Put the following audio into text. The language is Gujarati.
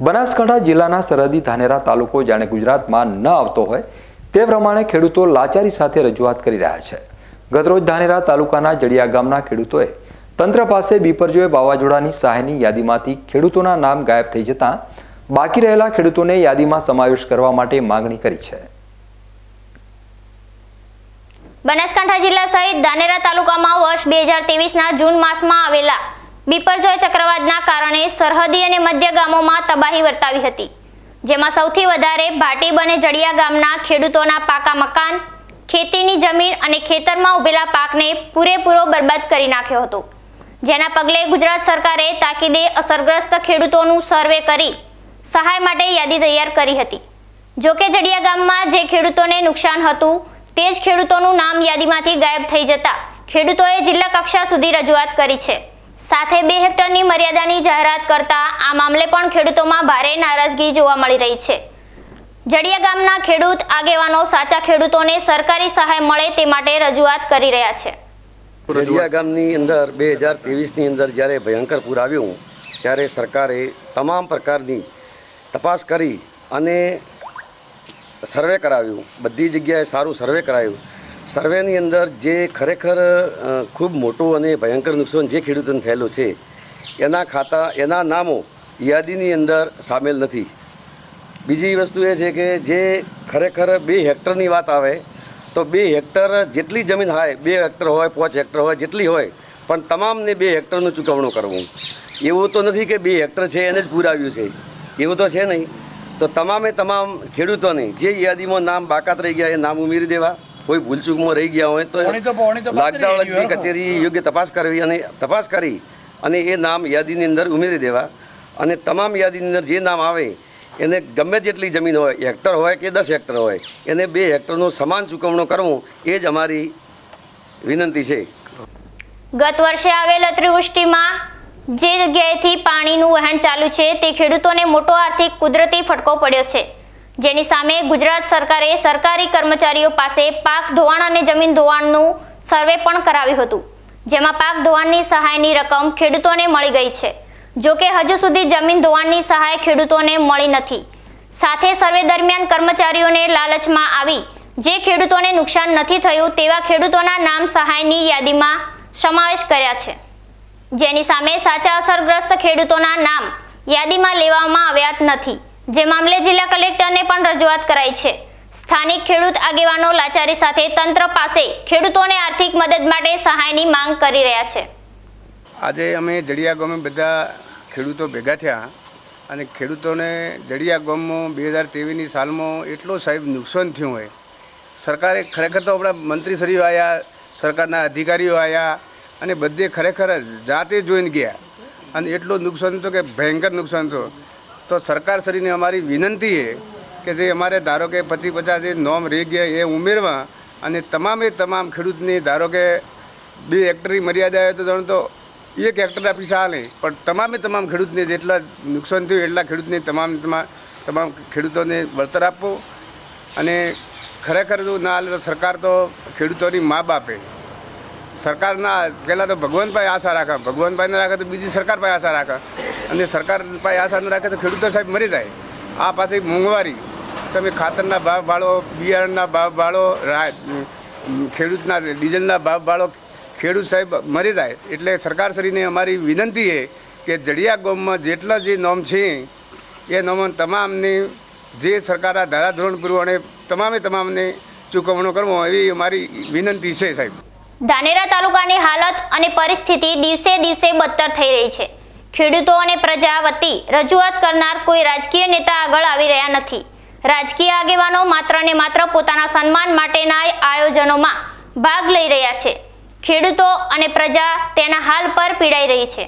બનાસકાંઠા જિલ્લાના સરહદી ધાનેરા તાલુકો જાણે ગુજરાતમાં ન આવતો હોય તે પ્રમાણે ખેડૂતો લાચારી સાથે રજૂઆત કરી રહ્યા છે. ગતરોજ ધાનેરા તાલુકાના જડિયા ગામના ખેડૂતોએ તંત્ર પાસે બીપરજોય વાવાઝોડાની સહાયની યાદીમાંથી ખેડૂતોના નામ ગાયબ થઈ જતાં બાકી રહેલા ખેડૂતોને યાદીમાં સમાવેશ કરવા માટે માંગણી કરી છે. બનાસકાંઠા જિલ્લા સહિત ધાનેરા તાલુકામાં વર્ષ બે હજાર ના જૂન માસમાં આવેલા બિપરજોય ચક્રવાતના કારણે સરહદી અને મધ્ય ગામોમાં તબાહી વર્તાવી હતી, જેમાં સૌથી વધારે ભાટીબ અને જડિયા ગામના ખેડૂતોના પાકા મકાન, ખેતીની જમીન અને ખેતરમાં ઉભેલા પાકને પૂરેપૂરો બરબાદ કરી નાખ્યો હતો. જેના પગલે ગુજરાત સરકારે તાકીદે અસરગ્રસ્ત ખેડૂતોનું સર્વે કરી સહાય માટે યાદી તૈયાર કરી હતી. જોકે જડિયા ગામમાં જે ખેડૂતોને નુકસાન હતું, તે જ ખેડૂતોનું નામ યાદીમાંથી ગાયબ થઈ જતા ખેડૂતોએ જિલ્લા કક્ષા સુધી રજૂઆત કરી છે. સાથે બે હેક્ટરની મર્યાદાની જાહેરાત કરતા આ મામલે પણ ખેડૂતોમાં ભારે નારાજગી જોવા મળી રહી છે. જડિયા ગામના ખેડૂત આગેવાનો સાચા ખેડૂતોને સરકારી સહાય મળે તે માટે રજૂઆત કરી રહ્યા છે. જડિયા ગામની અંદર બે હજાર ત્રેવીસની અંદર જ્યારે ભયંકર પૂર આવ્યું, ત્યારે સરકારે તમામ પ્રકારની તપાસ કરી અને સર્વે કરાવ્યું. બધી જગ્યાએ સારું સર્વે કરાયું. સર્વેની અંદર જે ખરેખર ખૂબ મોટું અને ભયંકર નુકસાન જે ખેડૂતોને થયેલું છે, એના ખાતા, એના નામો યાદીની અંદર સામેલ નથી. બીજી વસ્તુ એ છે કે જે ખરેખર બે હેક્ટરની વાત આવે, તો બે હેક્ટર જેટલી જમીન હોય, બે હેક્ટર હોય, પાંચ હેક્ટર હોય, જેટલી હોય, પણ તમામને બે હેક્ટરનું ચૂકવણું કરવું. એવું તો નથી કે બે હેક્ટર છે એને જ પુરાવ્યું છે. એવું તો છે નહીં. તો તમામે તમામ ખેડૂતોને જે યાદીમાં નામ બાકાત રહી ગયા, એ નામ ઉમેરી દેવા. કોઈ ભૂલચૂકમાં રહી ગયા હોય તો લાગદાવળની કચેરી યોગ્ય તપાસ કરવી અને તપાસ કરી અને એ નામ યાદીની અંદર ઉમેરી દેવા. અને તમામ યાદીની અંદર જે નામ આવે એને ગમે જેટલી જમીન હોય હેક્ટર હોય કે દસ હેક્ટર હોય એને બે હેક્ટરનું સમાન ચૂકવણું કરવું એ જ અમારી વિનંતી છે. ગત વર્ષે આવેલ અતિવૃષ્ટિમાં જે જગ્યાએથી પાણીનું વહેણ ચાલુ છે તે ખેડૂતોને મોટો આર્થિક કુદરતી ફટકો પડ્યો છે. જેની સામે ગુજરાત સરકારે સરકારી કર્મચારીઓ પાસે પાક ધોવાણ અને જમીન ધોવાણનું સર્વે પણ કરાવ્યું હતું, જેમાં પાક ધોવાણની સહાયની રકમ ખેડૂતોને મળી ગઈ છે. જો કે હજુ સુધી જમીન ધોવાણની સહાય ખેડૂતોને મળી નથી. સાથે સર્વે દરમિયાન કર્મચારીઓને લાલચમાં આવી, જે ખેડૂતોને નુકસાન નથી થયું તેવા ખેડૂતોના નામ સહાયની યાદીમાં સમાવેશ કર્યા છે. જેની સામે સાચા અસરગ્રસ્ત ખેડૂતોના નામ યાદીમાં લેવામાં આવ્યા નથી. જે મામલે જિલ્લા કલેક્ટરને રજૂઆત કરાઈ છે. સ્થાનિક ખેડૂત આગેવાનો લાચારી સાથે તંત્ર પાસે ખેડૂતોને આર્થિક મદદ માટે સહાયની માંગ કરી રહ્યા છે. આજે અમે જડિયા ગામે બધા ખેડૂતો ભેગા થયા અને ખેડૂતોને જડિયા ગામમાં બે હજાર ત્રેવીસની સાલમાં એટલો સાહેબ નુકસાન થયું હોય. સરકારે ખરેખર તો આપણા મંત્રીશ્રીઓ આવ્યા સરકારના અધિકારીઓ આવ્યા અને બધે ખરેખર જાતે જોઈને ગયા. અને એટલું નુકસાન થયું કે ભયંકર નુકસાન થયું તો સરકારશ્રીને અમારી વિનંતી છે કે જે અમારે ધારો કે પચીસ પચાસ જે નોમ રહી ગયા એ ઉમેરવા અને તમામે તમામ ખેડૂતની, ધારો કે બે હેક્ટરની મર્યાદા હોય તો જાણો તો એક હેક્ટરના પૈસા હાલે પણ તમામે તમામ ખેડૂતને જેટલા નુકસાન થયું એટલા ખેડૂતને તમામ તમામ ખેડૂતોને વળતર આપો. અને ખરેખર જો ના હાલે તો સરકાર તો ખેડૂતોની મા બાપે સરકારના પહેલાં તો ભગવાન પાસે આશા રાખે. ભગવાન પાસે ન રાખે તો બીજી સરકાર પાસે આશા રાખે. અને સરકાર પાસે આશા ન રાખે તો ખેડૂતો સાહેબ મરી જાય. આ પાછી મોંઘવારી. તમે ખાતરના ભાવ ભાળો બિયારણના ભાવ ભાળો ખેડૂતના ડીઝલના ભાવ ભાળો ખેડૂત સાહેબ મરી જાય. એટલે સરકારશ્રીને અમારી વિનંતી છે કે જડિયા ગોમમાં જેટલા જે નોમ છે, એ નોમ તમામને જે સરકારના ધારાધોરણ પ્રમાણે તમામે તમામને ચૂકવણો કરવો એવી અમારી વિનંતી છે સાહેબ. ધાનેરા તાલુકાની હાલત અને પરિસ્થિતિ દિવસે દિવસે બદતર થઈ રહી છે. ખેડૂતો અને પ્રજા વતી રજૂઆત કરનાર કોઈ રાજકીય નેતા આગળ આવી રહ્યા નથી. રાજકીય આગેવાનો માત્ર ને માત્ર પોતાના સન્માન માટેના આયોજનોમાં ભાગ લઈ રહ્યા છે. ખેડૂતો અને પ્રજા તેના હાલ પર પીડાઈ રહી છે.